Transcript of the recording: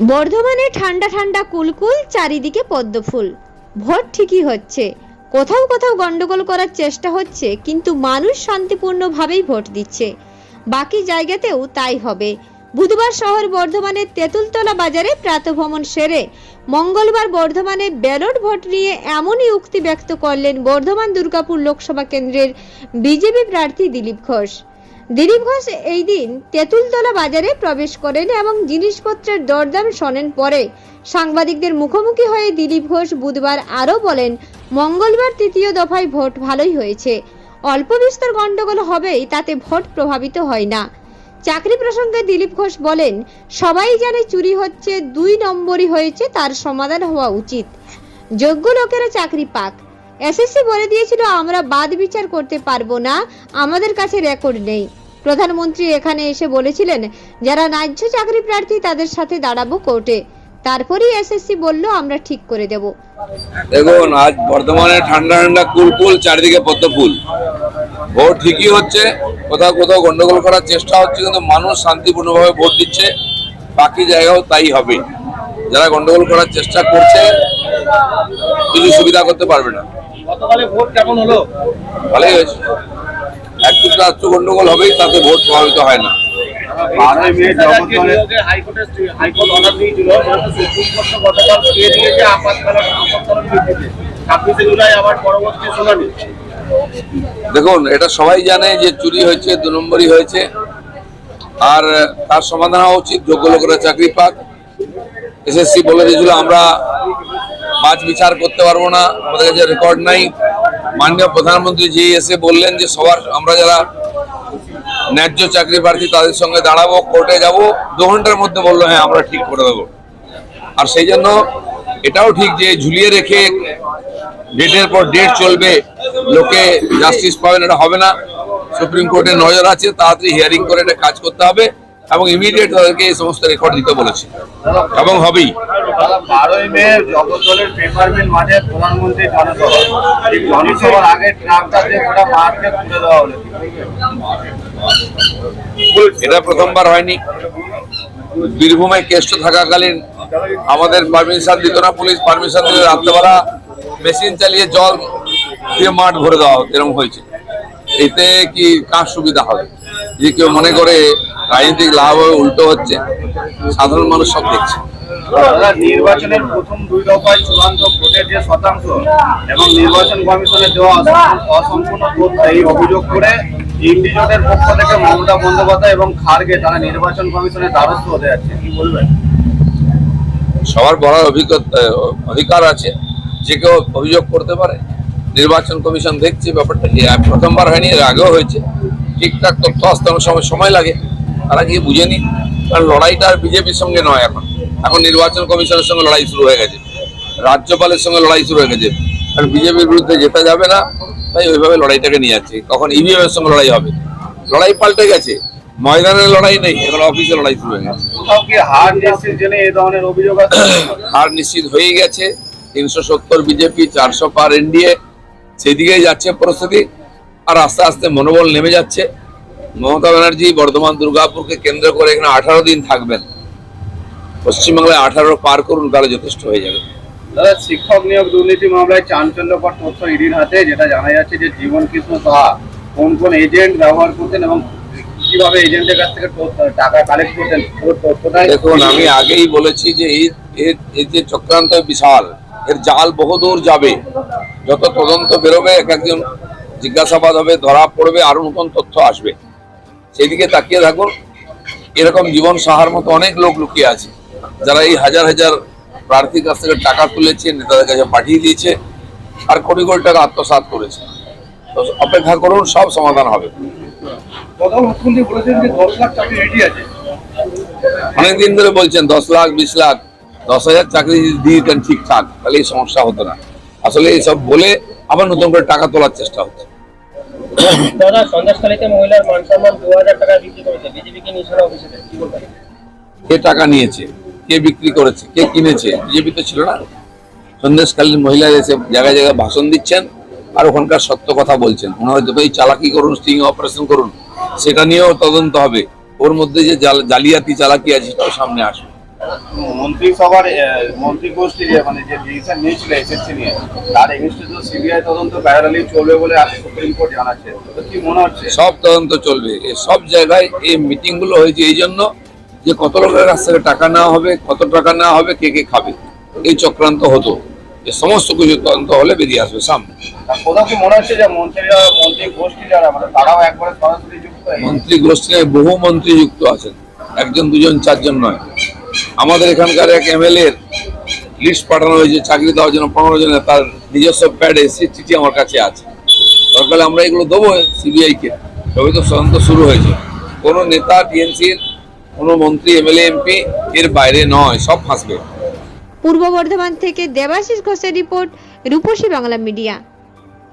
বর্ধমানে ঠান্ডা ঠান্ডা কুলকুল, চারিদিকে পদ্মফুল। ভোট ঠিকই হচ্ছে। কোথাও কোথাও গন্ডগোল করার চেষ্টা হচ্ছে, কিন্তু মানুষ শান্তিপূর্ণভাবেই ভোট দিচ্ছে। বাকি জায়গাতেও তাই হবে। বুধবার শহর বর্ধমানের তেঁতুলতলা বাজারে প্রাতভ্রমণ সেরে মঙ্গলবার বর্ধমানে ব্যালট ভোট নিয়ে এমনই উক্তি ব্যক্ত করলেন বর্ধমান দুর্গাপুর লোকসভা কেন্দ্রের বিজেপি প্রার্থী দিলীপ ঘোষ। দিলীপ ঘোষ এই দিন তেঁতুলতলা বাজারে প্রবেশ করেন এবং জিনিসপত্রের দরদাম শোনেন পরে। সাংবাদিকদের মুখোমুখি হয়ে দিলীপ ঘোষ বুধবার আরও বলেন, মঙ্গলবার তৃতীয় দফায় ভোট ভালোই হয়েছে। অল্প বিস্তর গণ্ডগোল হবেই, তাতে ভোট প্রভাবিত হয় না। চাকরি প্রসঙ্গে দিলীপ ঘোষ বলেন, সবাই জানে চুরি হচ্ছে, দুই নম্বরই হয়েছে, তার সমাধান হওয়া উচিত। যোগ্য লোকেরা চাকরি পাক। এসএসসি বলে দিয়েছিল, আমরা বাদ বিচার করতে পারব না। আমাদের কাছে রেকর্ড নেই। প্রধানমন্ত্রী এখানে এসে বলেছিলেন, যারা ন্যায্য চাকরি প্রার্থী তাদের সাথে দাঁড়াবো কোর্টে। তারপরেই এসএসসি বলল, আমরা ঠিক করে দেব। দেখুন, আজ বর্ধমানে ঠান্ডা ঠান্ডা কুলকুল চারিদিকে পদ্ম ফুল। ভোট ঠিকই হচ্ছে, কোথাও কোথাও গন্ডগোল করার চেষ্টা হচ্ছে, কিন্তু মানুষ শান্তিপূর্ণভাবে ভোট দিচ্ছে, বাকি জায়গাও তাই হবে। যারা গন্ডগোল করার চেষ্টা করছে, কিছু সুবিধা করতে পারবে না। গতকালে ভোট কেমন হলো? ভালোই হয়েছে। একটু একটু গন্ডগোল হবেই তাতে ভোট প্রভাবিত হয় না। বারোই মে জগদ্দলের হাইকোর্টে হাইকোর্ট অর্ডার দিয়েছিল? সুপ্রিম কোর্ট গতকাল দিয়েছে? আপাতকালীন আপাতকালীন ছাব্বিশে জুলাই আবার পরবর্তী শুনানি। দেখুন এটা সবাই জানে যে চুরি হয়েছে দু নম্বরই হয়েছে। আর তার সমাধান হওয়া উচিত যোগ্য লোকেরা চাকরি পাক। এসএসসি বলে দিয়েছিল আমরা বাজ বিচার করতে পারব না, আমাদের কাছে রেকর্ড নাই। মাননীয় প্রধানমন্ত্রী যে এসে বললেন যে সবার, আমরা যারা ন্যায্য চাকরি প্রার্থী তাদের সঙ্গে দাঁড়াবো কোর্টে যাব। দু ঘণ্টার মধ্যে বলল হ্যাঁ আমরা ঠিক করে দেবো। আর সেই জন্য এটাও ঠিক যে ঝুলিয়ে রেখে ডেটের পর ডেট চলবে, লোকে জাস্টিস পাবেন, এটা হবে না। সুপ্রিম কোর্টের নজর আছে, তাড়াতাড়ি হিয়ারিং করে এটা কাজ করতে হবে এবং ইমিডিয়েট তাদেরকে এই সমস্ত রেকর্ড দিতে বলেছে। এবং হবেই। বারোই মে মাঠে প্রধানমন্ত্রী জনসভা। এই জনসভার আগে ট্রাকটা গোটা মাঠকে তুলে দেওয়া হলো। এটা প্রথমবার হয়নি। বীরভূমে কেষ্ট থাকাকালীন আমাদের পারমিশন দিত না, পুলিশ পারমিশন দিলে রাত্রেবেলা মেশিন চালিয়ে জল দিয়ে মাঠ ভরে দেওয়া এরকম হয়েছে। এতে কি কার সুবিধা হবে? যে কেউ মনে করে রাজনৈতিক লাভ হয়ে উল্টো হচ্ছে। সাধারণ মানুষ সব দেখছে। নির্বাচনের প্রথম দুই দফায় চূড়ান্ত ভোটের যে শতাংশ এবং নির্বাচন কমিশনের দেওয়া অসম্পূর্ণ- অসম্পূর্ণ তথ্য এই অভিযোগ করে ইন্ডি জোটের পক্ষ থেকে মমতা বন্দ্যোপাধ্যায় এবং খার্গে তারা নির্বাচন কমিশনের দ্বারস্থ হতে যাচ্ছে। কি বলবেন? সবার বলার অভিজ্ঞতা অধিকার আছে। যে কেউ অভিযোগ করতে পারে নির্বাচন কমিশন দেখছে ব্যাপারটা প্রথমবার হয়নি এর আগেও হয়েছে। ঠিকঠাক তথ্য আসতে অনেক সময় সময় লাগে তারা গিয়ে বুঝে নি কারণ লড়াইটা আর বিজেপির সঙ্গে নয় এখন। এখন নির্বাচন কমিশনের সঙ্গে লড়াই শুরু হয়ে গেছে। রাজ্যপালের সঙ্গে লড়াই শুরু হয়ে গেছে। কারণ বিজেপির বিরুদ্ধে যেতে যাবে না তাই ওইভাবে লড়াইটাকে নিয়ে যাচ্ছে। কখন ইভিএম এর সঙ্গে লড়াই হবে? লড়াই পাল্টে গেছে। ময়দানের লড়াই নেই এখন অফিসে লড়াই শুরু হয়ে গেছে। হার নিশ্চিত হয়ে গেছে। তিনশো সত্তর বিজেপি চারশো পার এনডিএ সেদিকেই যাচ্ছে পরিস্থিতি। আর আস্তে আস্তে মনোবল নেমে যাচ্ছে। মমতা ব্যানার্জি বর্ধমান দুর্গাপুরকে কেন্দ্র করে এখানে আঠারো দিন থাকবেন। পশ্চিমবাংলায় আঠারো পার করুন তাহলে যথেষ্ট হয়ে যাবে। দাদা শিক্ষক নিয়োগ দুর্নীতি মামলায় চাঞ্চল্যকর তথ্য ইডির হাতে যেটা জানা যাচ্ছে যে জীবন কৃষ্ণ সাহা কোন কোন এজেন্ট ব্যবহার করতেন এবং কীভাবে এজেন্টের কাছ থেকে টাকা কালেক্ট করতেন দেখুন আমি আগেই বলেছি যে এই যে চক্রান্ত বিশাল এর জাল বহুদূর যাবে। যত তদন্ত বেরোবে এক একজন জিজ্ঞাসাবাদ হবে ধরা পড়বে আরও নতুন তথ্য আসবে। সেদিকে তাকিয়ে থাকুন। এরকম জীবন সাহার মতো অনেক লোক লুকিয়ে আছে। যারা এই হাজার হাজার প্রার্থীর কাছ থেকে টাকা তুলেছে নেতাদের কাছে পাঠিয়ে দিয়েছে আর কোটি কোটি টাকা আত্মসাৎ করেছে। তো অপেক্ষা করুন সব সমাধান হবে। অনেকদিন ধরে বলছেন দশ লাখ বিশ লাখ দশ হাজার চাকরি দিয়ে দিতেন ঠিকঠাক তাহলে এই সমস্যা হতো না। আসলে এইসব বলে আবার নতুন করে টাকা তোলার চেষ্টা হচ্ছে। দাদা সন্দেশখালীতে মহিলার মান দু হাজার টাকা বিক্রি করেছে। বিজেপিকে নিশানা অফিসে কি বলবেন? কে টাকা নিয়েছে? কে বিক্রি করেছে? কে কিনেছে? বিজেপি তো ছিল না। সন্দেশকালীন মহিলারা এসে জায়গায় জায়গায় ভাষণ দিচ্ছেন আর ওখানকার সত্য কথা বলছেন। ওনারা যতই চালাকি করুন স্টিং অপারেশন করুন সেটা নিয়েও তদন্ত হবে। ওর মধ্যে যে জাল- জালিয়াতি চালাকি আছে সেটাও সামনে আসবে। মন্ত্রিসভার আহ, মন্ত্রী গোষ্ঠী যে মানে যে ডিসিশন নিয়েছিল এসএসসি নিয়ে তার এগেনস্টে তো সিবিআই তদন্ত প্যারালালি চলবে বলে আজ সুপ্রিম কোর্ট জানাচ্ছে। তো কি মনে হচ্ছে? সব তদন্ত চলবে। সব জায়গায় এই মিটিংগুলো হয়েছে এই জন্য যে কত লোকের কাছ থেকে টাকা নেওয়া হবে কত টাকা নেওয়া হবে কে কে খাবে এই চক্রান্ত হতো। যে সমস্ত কিছু তদন্ত হলে বেরিয়ে আসবে সামনে। কোথাও কি মনে হচ্ছে যে মন্ত্রীরা মন্ত্রী গোষ্ঠী যারা মানে তারাও একবারে সরাসরি যুক্ত? মন্ত্রী গোষ্ঠী বহু মন্ত্রী যুক্ত আছেন। একজন দুজন চারজন নয়। আমাদের এখানকার এক এমএলএ লিস্ট পাঠানো হয়েছে, চাকরি দেওয়ার জন্য পনেরো জনের, তার নিজস্ব প্যাড এসে চিঠি আমার কাছে আছে। সরকারে আমরা এগুলো দেবো সিবিআইকে তবে তো তদন্ত শুরু হয়েছে। কোনো নেতা টিএনসির কোনো মন্ত্রী, এমএলএ, এমপি এর বাইরে নয়, সব ফাঁসবে। পূর্ব বর্ধমান থেকে দেবাশিস ঘোষের রিপোর্ট, রূপসী বাংলা মিডিয়া।